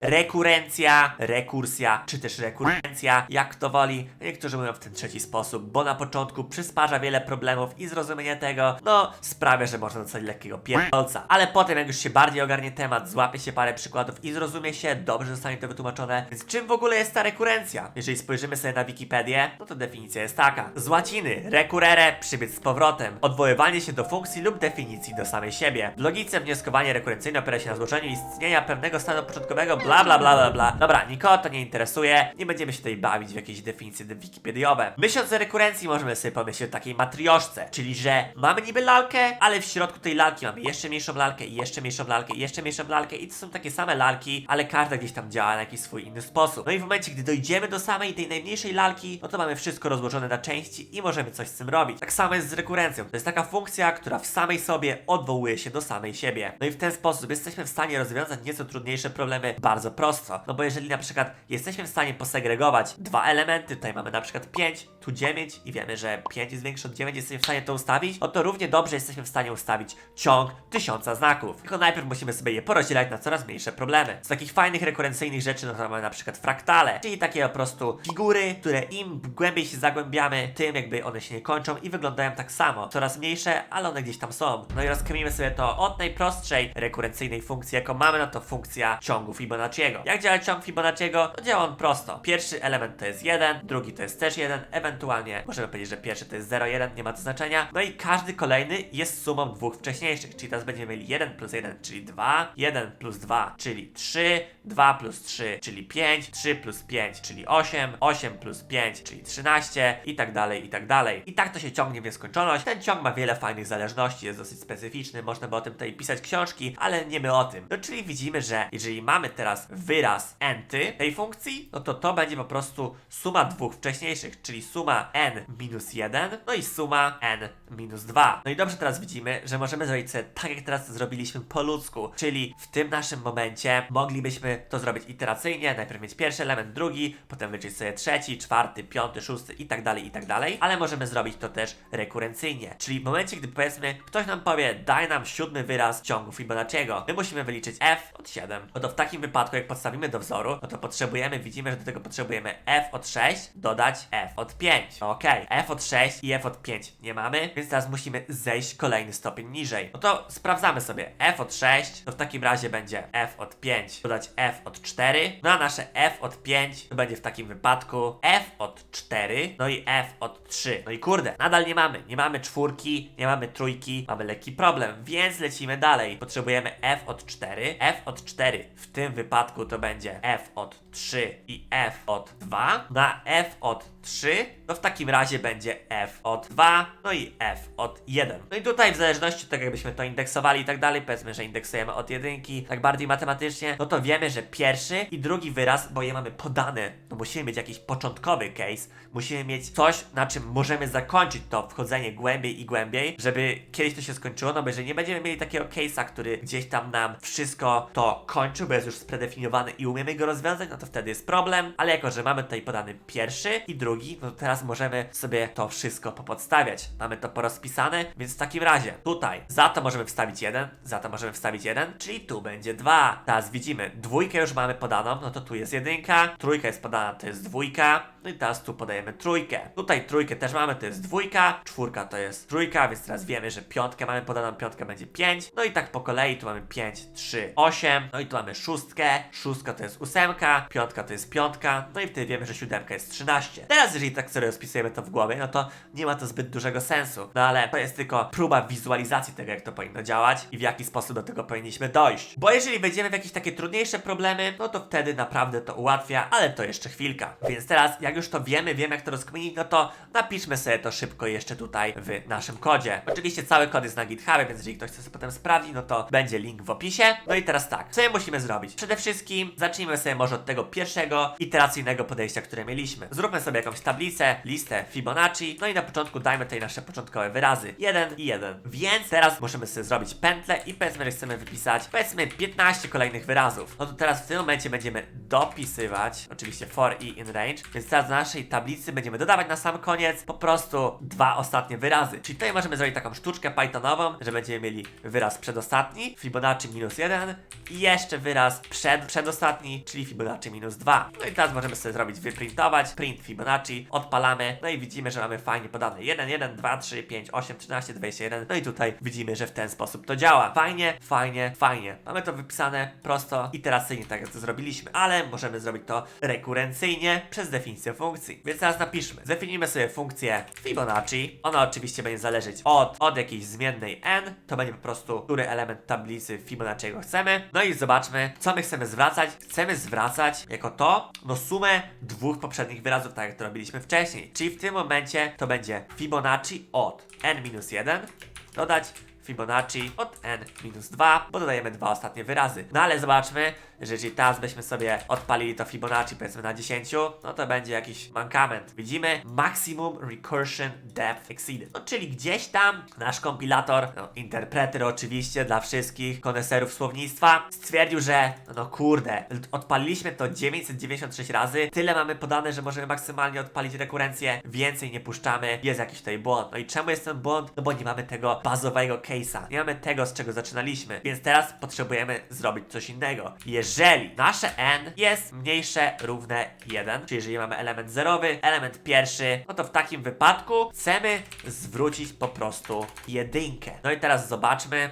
rekurencja, rekursja, czy też rekurencja, jak kto woli. Niektórzy mówią w ten trzeci sposób, bo na początku przysparza wiele problemów i zrozumienie tego, no, sprawia, że można dostać lekkiego pierdolca. Ale potem, jak już się bardziej ogarnie temat, złapie się parę przykładów i zrozumie się, dobrze zostanie to wytłumaczone. Więc czym w ogóle jest ta rekurencja? Jeżeli spojrzymy sobie na Wikipedię, no to definicja jest taka. Z łaciny recurrere, przybiec z powrotem, odwoływanie się do funkcji lub definicji do samej siebie. W logice wnioskowanie rekurencyjne opiera się na złożeniu istnienia pewnego stanu początkowego, bla bla bla bla bla. Dobra, nikogo to nie interesuje, nie będziemy się tutaj bawić w jakieś definicje wikipediowe. Myśląc o rekurencji, możemy sobie pomyśleć o takiej matrioszce, czyli że mamy niby lalkę, ale w środku tej lalki mamy jeszcze mniejszą lalkę i jeszcze mniejszą lalkę i jeszcze mniejszą lalkę i to są takie same lalki, ale każda gdzieś tam działa na jakiś swój inny sposób. No i w momencie, gdy dojdziemy do samej tej najmniejszej lalki, no to mamy wszystko rozłożone na części i możemy coś z tym robić. Tak samo jest z rekurencją. To jest taka funkcja, która w samej sobie odwołuje się do samej siebie. No i w ten sposób jesteśmy w stanie rozwiązać nieco trudniejsze problemy bardzo prosto. No bo jeżeli na przykład jesteśmy w stanie posegregować dwa elementy, tutaj mamy na przykład 5, tu 9 i wiemy, że 5 jest większe od 9, jesteśmy w stanie to ustawić, no to równie dobrze jesteśmy w stanie ustawić ciąg tysiąca znaków. Tylko najpierw musimy sobie je porozdzielać na coraz mniejsze problemy. Z takich fajnych rekurencyjnych rzeczy, no to mamy na przykład fraktale, czyli takie po prostu figury, które im głębiej się zagłębiamy, tym jakby one się nie kończą i wyglądają tak samo. Coraz mniejsze, ale one gdzieś tam są. No i rozkminimy sobie to od najprostszej rekurencyjnej funkcji, jaką mamy, no to funkcja ciągu Fibonacciego. Jak działa ciąg Fibonacciego? No działa on prosto. Pierwszy element to jest 1, drugi to jest też 1, ewentualnie możemy powiedzieć, że pierwszy to jest 0,1, nie ma to znaczenia. No i każdy kolejny jest sumą dwóch wcześniejszych, czyli teraz będziemy mieli 1 plus 1, czyli 2, 1 plus 2, czyli 3, 2 plus 3, czyli 5, 3 plus 5, czyli 8, 8 plus 5, czyli 13 i tak dalej, i tak dalej. I tak to się ciągnie w nieskończoność. Ten ciąg ma wiele fajnych zależności, jest dosyć specyficzny, można by o tym tutaj pisać książki, ale nie my o tym. No czyli widzimy, że jeżeli mamy teraz wyraz enty tej funkcji, no to to będzie po prostu suma dwóch wcześniejszych, czyli suma n minus 1, no i suma n minus 2. No i dobrze teraz widzimy, że możemy zrobić sobie tak, jak teraz zrobiliśmy po ludzku, czyli w tym naszym momencie moglibyśmy to zrobić iteracyjnie, najpierw mieć pierwszy element, drugi, potem wyczyć sobie trzeci, czwarty, piąty, szósty i tak dalej, i tak dalej, ale możemy zrobić to też rekurencyjnie, czyli w momencie, gdy powiedzmy, ktoś nam powie, daj nam siódmy wyraz ciągu Fibonacciego, my musimy wyliczyć f od 7, no to w takim wypadku, jak podstawimy do wzoru, no to potrzebujemy, widzimy, że do tego potrzebujemy f od 6 dodać f od 5. Okej, f od 6 i f od 5 nie mamy, więc teraz musimy zejść kolejny stopień niżej. No to sprawdzamy sobie f od 6, to w takim razie będzie f od 5 dodać f od 4, no a nasze f od 5 to będzie w takim wypadku f od 4, no i f od 3. No i kurde, nadal nie mamy, nie mamy czwórki, nie mamy trójki, mamy lekki problem, więc lecimy dalej. Potrzebujemy f od 4, f od 4 w tym wypadku to będzie f od 3 i f od 2, na f od 3, no w takim razie będzie f od 2, no i f od 1. No i tutaj w zależności od tego, jakbyśmy to indeksowali i tak dalej, powiedzmy, że indeksujemy od jedynki, tak bardziej matematycznie, no to wiemy, że pierwszy i drugi wyraz, bo je mamy podane, no musimy mieć jakiś początkowy case, musimy mieć coś, na czym możemy zakończyć to wchodzenie głębiej i głębiej, żeby kiedyś to się skończyło, no bo jeżeli nie będziemy mieli takiego case'a, który gdzieś tam nam wszystko to kończył, bo jest już spredefiniowane i umiemy go rozwiązać, no to wtedy jest problem, ale jako, że mamy tutaj podany pierwszy i drugi, no to teraz możemy sobie to wszystko popodstawiać. Mamy to porozpisane, więc w takim razie tutaj za to możemy wstawić jeden, za to możemy wstawić jeden, czyli tu będzie dwa. Teraz widzimy, dwójkę już mamy podaną, no to tu jest jedynka, trójka jest podana, to jest dwójka, no i teraz tu podajemy trójkę. Tutaj trójkę też mamy, to jest dwójka, czwórka to jest trójka, więc teraz wiemy, że piątkę mamy podaną, piątka będzie 5. No i tak po kolei, tu mamy 5, 3, 8, no i tu mamy szóstkę, szóstka to jest ósemka, piątka to jest piątka, no i wtedy wiemy, że siódemka jest 13. Teraz jeżeli tak sobie rozpisujemy to w głowie, no to nie ma to zbyt dużego sensu. No ale to jest tylko próba wizualizacji tego, jak to powinno działać i w jaki sposób do tego powinniśmy dojść. Bo jeżeli wejdziemy w jakieś takie trudniejsze problemy, no to wtedy naprawdę to ułatwia, ale to jeszcze chwilka. Więc teraz, jak już to wiemy, wiemy jak to rozkminić, no to napiszmy sobie to szybko jeszcze tutaj w naszym kodzie. Oczywiście cały kod jest na GitHubie, więc jeżeli ktoś chce sobie potem sprawdzić, no to będzie link w opisie. No i teraz tak, co my musimy zrobić? Przede wszystkim zacznijmy sobie może od tego pierwszego iteracyjnego podejścia, które mieliśmy. Zróbmy sobie jakąś tablicę, listę Fibonacci, no i na początku dajmy tutaj nasze początkowe wyrazy. 1 i 1. Więc teraz możemy sobie zrobić pętlę i powiedzmy, że chcemy wypisać powiedzmy 15 kolejnych wyrazów. No to teraz w tym momencie będziemy dopisywać, oczywiście for i in range, więc teraz do naszej tablicy będziemy dodawać na sam koniec po prostu dwa ostatnie wyrazy. Czyli tutaj możemy zrobić taką sztuczkę Pythonową, że będziemy mieli wyraz przedostatni, Fibonacci minus 1 i jeszcze wyraz przed, przedostatni, czyli Fibonacci minus 2. No i teraz możemy sobie zrobić wyprintować, print Fibonacci, odpalamy, no i widzimy, że mamy fajnie podane 1, 1, 2, 3, 5, 8, 13, 21, no i tutaj widzimy, że w ten sposób to działa. Fajnie, fajnie, fajnie. Mamy to wypisane prosto, iteracyjnie, tak jak to zrobiliśmy, ale możemy zrobić to rekurencyjnie przez definicję funkcji. Więc teraz napiszmy, zdefiniujmy sobie funkcję Fibonacci, ona oczywiście będzie zależeć od, od jakiejś zmiennej n, to będzie po prostu, który element tablicy Fibonacciego chcemy. No i zobaczmy, co my chcemy zwracać. Chcemy zwracać jako to, no sumę dwóch poprzednich wyrazów, tak jak to robiliśmy wcześniej. Czyli w tym momencie to będzie Fibonacci od n-1 dodać Fibonacci od n-2, bo dodajemy dwa ostatnie wyrazy. No ale zobaczmy, że jeżeli teraz byśmy sobie odpalili to Fibonacci powiedzmy na 10, no to będzie jakiś mankament. Widzimy Maximum Recursion Depth Exceeded. No czyli gdzieś tam nasz kompilator, no interpreter oczywiście dla wszystkich koneserów słownictwa, stwierdził, że no kurde, odpaliliśmy to 996 razy, tyle mamy podane, że możemy maksymalnie odpalić rekurencję, więcej nie puszczamy, jest jakiś tutaj błąd. No i czemu jest ten błąd? No bo nie mamy tego bazowego nie mamy tego, z czego zaczynaliśmy, więc teraz potrzebujemy zrobić coś innego. Jeżeli nasze n jest mniejsze równe 1, czyli jeżeli mamy element zerowy, element pierwszy, no to w takim wypadku chcemy zwrócić po prostu jedynkę. No i teraz zobaczmy.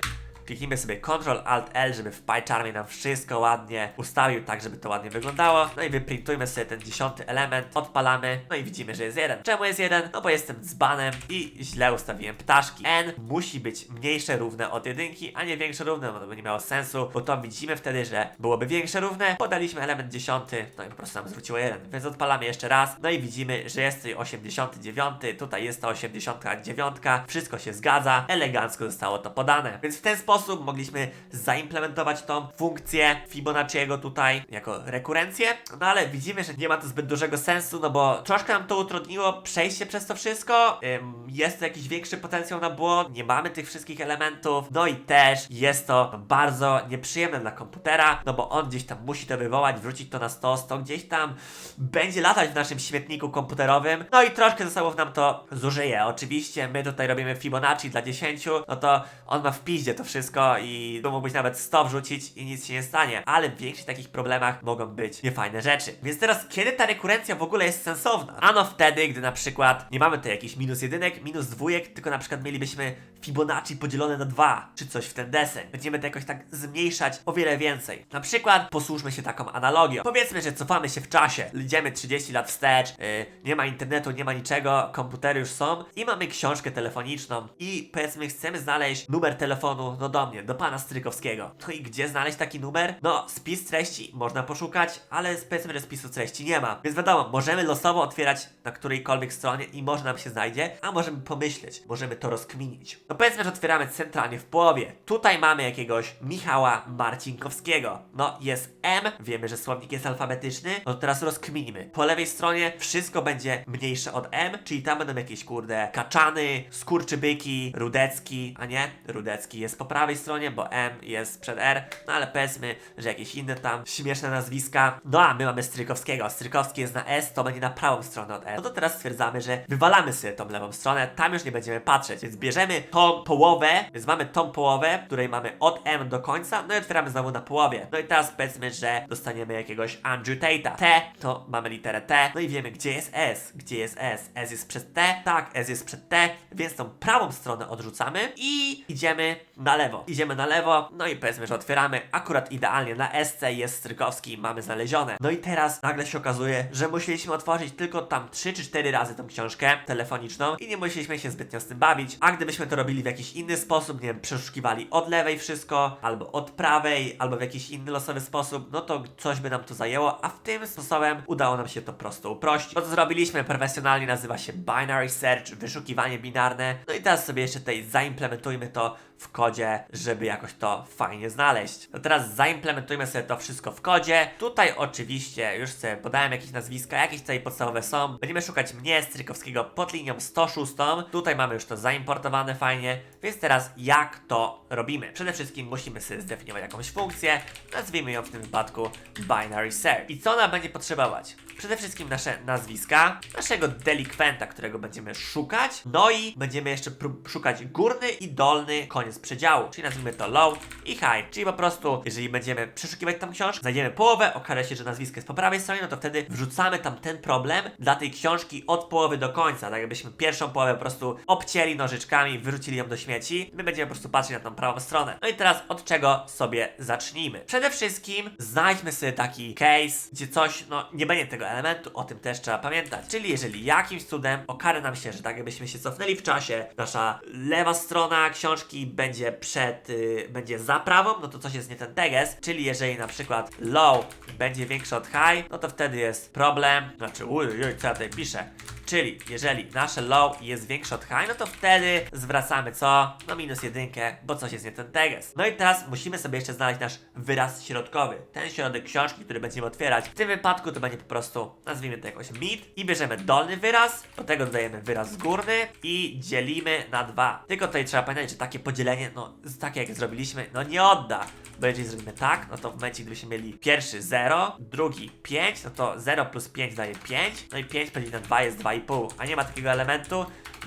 Kliknijmy sobie Ctrl Alt L, żeby w PyCharmie nam wszystko ładnie ustawił, tak żeby to ładnie wyglądało. No i wyprintujmy sobie ten dziesiąty element, odpalamy, no i widzimy, że jest jeden. Czemu jest jeden? No bo jestem dzbanem i źle ustawiłem ptaszki. N musi być mniejsze równe od jedynki, a nie większe równe, no to by nie miało sensu, bo to widzimy wtedy, że byłoby większe równe, podaliśmy element dziesiąty, no i po prostu nam zwróciło jeden. Więc odpalamy jeszcze raz, no i widzimy, że jest tutaj 89, tutaj jest ta 89, wszystko się zgadza, elegancko zostało to podane. Więc w ten sposób mogliśmy zaimplementować tą funkcję Fibonacciego tutaj jako rekurencję, no ale widzimy, że nie ma to zbyt dużego sensu, no bo troszkę nam to utrudniło przejście przez to wszystko, Ym, jest to jakiś większy potencjał na błąd, nie mamy tych wszystkich elementów, no i też jest to bardzo nieprzyjemne dla komputera, no bo on gdzieś tam musi to wywołać, wrzucić to na stos, to gdzieś tam będzie latać w naszym śmietniku komputerowym, no i troszkę zasobów nam to zużyje. Oczywiście my tutaj robimy Fibonacci dla 10, no to on ma w piździe to wszystko i tu mógłbyś nawet 100 wrzucić i nic się nie stanie, ale w większych takich problemach mogą być niefajne rzeczy. Więc teraz, kiedy ta rekurencja w ogóle jest sensowna? Ano wtedy, gdy na przykład nie mamy tutaj jakichś minus jedynek, minus dwójek, tylko na przykład mielibyśmy Fibonacci podzielone na 2, czy coś w ten deseń. Będziemy to jakoś tak zmniejszać o wiele więcej. Na przykład posłużmy się taką analogią. Powiedzmy, że cofamy się w czasie, idziemy 30 lat wstecz, yy, nie ma internetu, nie ma niczego, komputery już są i mamy książkę telefoniczną i powiedzmy chcemy znaleźć numer telefonu, no do mnie, do pana Strykowskiego. No i gdzie znaleźć taki numer? No, spis treści można poszukać, ale powiedzmy, że spisu treści nie ma. Więc wiadomo, możemy losowo otwierać na którejkolwiek stronie i może nam się znajdzie, a możemy pomyśleć, możemy to rozkminić. No powiedzmy, że otwieramy centralnie w połowie. Tutaj mamy jakiegoś Michała Marcinkowskiego. No, jest M, wiemy, że słownik jest alfabetyczny, no to teraz rozkminimy. Po lewej stronie wszystko będzie mniejsze od M, czyli tam będą jakieś kurde kaczany, skurczybyki, rudecki, a nie, rudecki jest po prawej stronie, bo M jest przed R, no ale powiedzmy, że jakieś inne tam śmieszne nazwiska. No a my mamy Strykowskiego, Strykowski jest na S, to będzie na prawą stronę od M. No to teraz stwierdzamy, że wywalamy sobie tą lewą stronę, tam już nie będziemy patrzeć, więc bierzemy tą połowę, więc mamy tą połowę, której mamy od M do końca, no i otwieramy znowu na połowie. No i teraz powiedzmy, że dostaniemy jakiegoś Andrew Tate'a. T, to mamy literę T, no i wiemy, gdzie jest S, gdzie jest S. S jest przed T, tak, S jest przed T, więc tą prawą stronę odrzucamy i idziemy na lewo. Idziemy na lewo, no i powiedzmy, że otwieramy akurat idealnie na SC jest Strykowski i mamy znalezione. No i teraz nagle się okazuje, że musieliśmy otworzyć tylko tam 3 czy 4 razy tą książkę telefoniczną i nie musieliśmy się zbytnio z tym bawić, a gdybyśmy to robili w jakiś inny sposób, nie wiem, przeszukiwali od lewej wszystko, albo od prawej, albo w jakiś inny losowy sposób, no to coś by nam to zajęło, a w tym sposobem udało nam się to prosto uprościć. To, co zrobiliśmy profesjonalnie nazywa się binary search, wyszukiwanie binarne, no i teraz sobie jeszcze tutaj zaimplementujmy to w kodzie, żeby jakoś to fajnie znaleźć. No teraz zaimplementujmy sobie to wszystko w kodzie. Tutaj oczywiście już sobie podałem jakieś nazwiska, jakieś tutaj podstawowe są. Będziemy szukać mnie, Strykowskiego pod linią 106. Tutaj mamy już to zaimportowane fajnie, więc teraz jak to robimy? Przede wszystkim musimy sobie zdefiniować jakąś funkcję, nazwijmy ją w tym wypadku binary search. I co ona będzie potrzebować? Przede wszystkim nasze nazwiska, naszego delikwenta, którego będziemy szukać, no i będziemy jeszcze szukać górny i dolny koniec przedziału. czyli nazwijmy to low i high, czyli po prostu, jeżeli będziemy przeszukiwać tam książkę, znajdziemy połowę, okaże się, że nazwisko jest po prawej stronie, no to wtedy wrzucamy tam ten problem dla tej książki od połowy do końca, tak jakbyśmy pierwszą połowę po prostu obcięli nożyczkami, wyrzucili ją do śmieci, my będziemy po prostu patrzeć na tą prawą stronę. No i teraz od czego sobie zacznijmy? Przede wszystkim znajdźmy sobie taki case, gdzie coś, no nie będzie tego elementu, o tym też trzeba pamiętać. Czyli jeżeli jakimś cudem okaże nam się, że tak jakbyśmy się cofnęli w czasie, nasza lewa strona książki będzie przed, y, będzie za prawą, no to coś jest nie ten teges, czyli jeżeli na przykład low będzie większy od high, no to wtedy jest problem, znaczy uj, uj, co ja tutaj piszę, Czyli jeżeli nasze low jest większe od high, no to wtedy zwracamy co? No minus jedynkę, bo coś jest nie ten teges. No i teraz musimy sobie jeszcze znaleźć nasz wyraz środkowy. Ten środek książki, który będziemy otwierać. W tym wypadku to będzie po prostu, nazwijmy to jakoś mid i bierzemy dolny wyraz, do tego dodajemy wyraz górny i dzielimy na dwa. Tylko tutaj trzeba pamiętać, że takie podzielenie, no takie jak zrobiliśmy, no nie odda. Bo jeżeli zrobimy tak, no to w momencie, gdybyśmy mieli pierwszy 0, drugi 5, no to 0 plus 5 daje 5, no i 5 podzielić na 2 jest 2,5, a nie ma takiego elementu,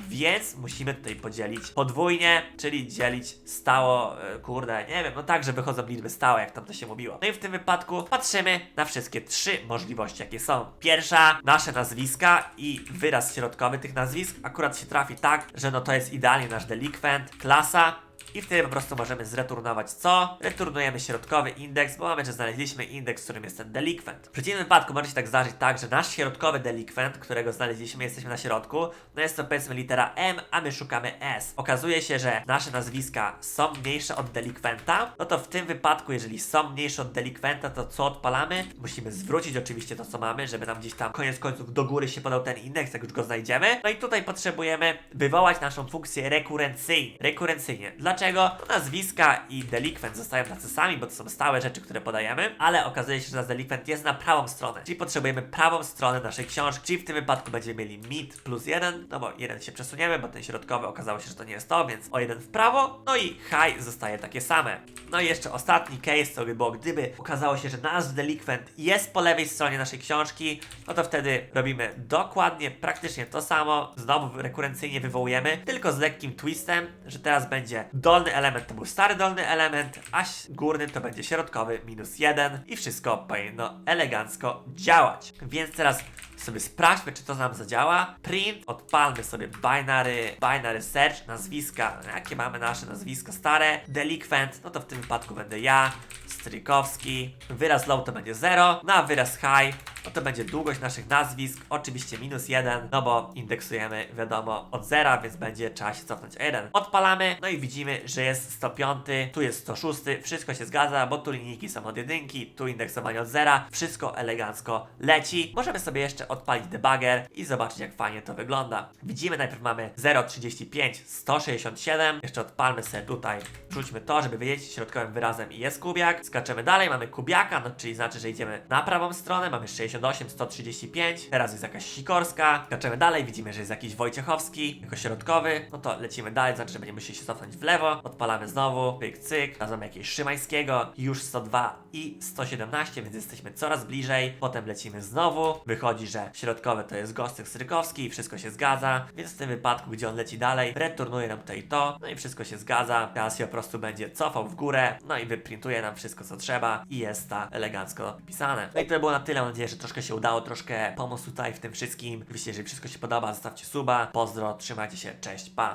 więc musimy tutaj podzielić podwójnie, czyli dzielić stało, e, kurde, nie wiem, no tak, że wychodzą liczby stałe, jak tam to się mówiło. No i w tym wypadku patrzymy na wszystkie trzy możliwości, jakie są. Pierwsza, nasze nazwiska i wyraz środkowy tych nazwisk. Akurat się trafi tak, że no to jest idealnie nasz delikwent, klasa, i wtedy po prostu możemy zreturnować co? Returnujemy środkowy indeks, bo mamy, że znaleźliśmy indeks, w którym jest ten delikwent. W przeciwnym wypadku może się tak zdarzyć tak, że nasz środkowy delikwent, którego znaleźliśmy, jesteśmy na środku, no jest to powiedzmy litera M, a my szukamy S. Okazuje się, że nasze nazwiska są mniejsze od delikwenta, no to w tym wypadku, jeżeli są mniejsze od delikwenta, to co odpalamy? Musimy zwrócić oczywiście to, co mamy, żeby nam gdzieś tam koniec końców do góry się podał ten indeks, jak już go znajdziemy. No i tutaj potrzebujemy wywołać naszą funkcję rekurencyjnie. Rekurencyjnie. Dlaczego? No nazwiska i delikwent zostają tacy sami, bo to są stałe rzeczy, które podajemy, ale okazuje się, że nasz delikwent jest na prawą stronę, czyli potrzebujemy prawą stronę naszej książki, czyli w tym wypadku będziemy mieli mid plus jeden, no bo jeden się przesuniemy, bo ten środkowy okazało się, że to nie jest to, więc o jeden w prawo, no i high zostaje takie same. No i jeszcze ostatni case, co by było, gdyby okazało się, że nasz delikwent jest po lewej stronie naszej książki, no to wtedy robimy dokładnie, praktycznie to samo, znowu rekurencyjnie wywołujemy, tylko z lekkim twistem, że teraz będzie dolny element to był stary dolny element, a górny to będzie środkowy minus jeden i wszystko powinno elegancko działać. Więc teraz sobie sprawdźmy, czy to nam zadziała. Print, odpalmy sobie binary, binary search, nazwiska, jakie mamy nasze nazwisko stare, delikwent, no to w tym wypadku będę ja, Strykowski, wyraz low to będzie 0, no a wyraz high, no to będzie długość naszych nazwisk, oczywiście minus 1, no bo indeksujemy, wiadomo, od 0, więc będzie trzeba się cofnąć o 1. Odpalamy, no i widzimy, że jest 105, tu jest 106, wszystko się zgadza, bo tu linijki są od jedynki, tu indeksowanie od 0, wszystko elegancko leci. Możemy sobie jeszcze odpalić debugger i zobaczyć, jak fajnie to wygląda. Widzimy, najpierw mamy 0,35, 167, jeszcze odpalmy sobie tutaj, rzućmy to, żeby wiedzieć, środkowym wyrazem jest kubiak, skaczemy dalej, mamy kubiaka, no czyli znaczy, że idziemy na prawą stronę, mamy 68, 135, teraz jest jakaś Sikorska, skaczemy dalej, widzimy, że jest jakiś Wojciechowski, jako środkowy, no to lecimy dalej, znaczy, że będziemy musieli się cofnąć w lewo, odpalamy znowu, pyk, cyk, mamy jakiegoś Szymańskiego, już 102 i 117, więc jesteśmy coraz bliżej, potem lecimy znowu, wychodzi, że środkowy to jest Gostek Strykowski i wszystko się zgadza, więc w tym wypadku, gdzie on leci dalej, returnuje nam tutaj to, no i wszystko się zgadza, teraz się po prostu będzie cofał w górę, no i wyprintuje nam wszystko, co trzeba i jest ta elegancko pisane. No i to było na tyle, mam nadzieję, że troszkę się udało, troszkę pomóc tutaj w tym wszystkim. Oczywiście, jeżeli wszystko się podoba, zostawcie suba, pozdro, trzymajcie się, cześć, pa!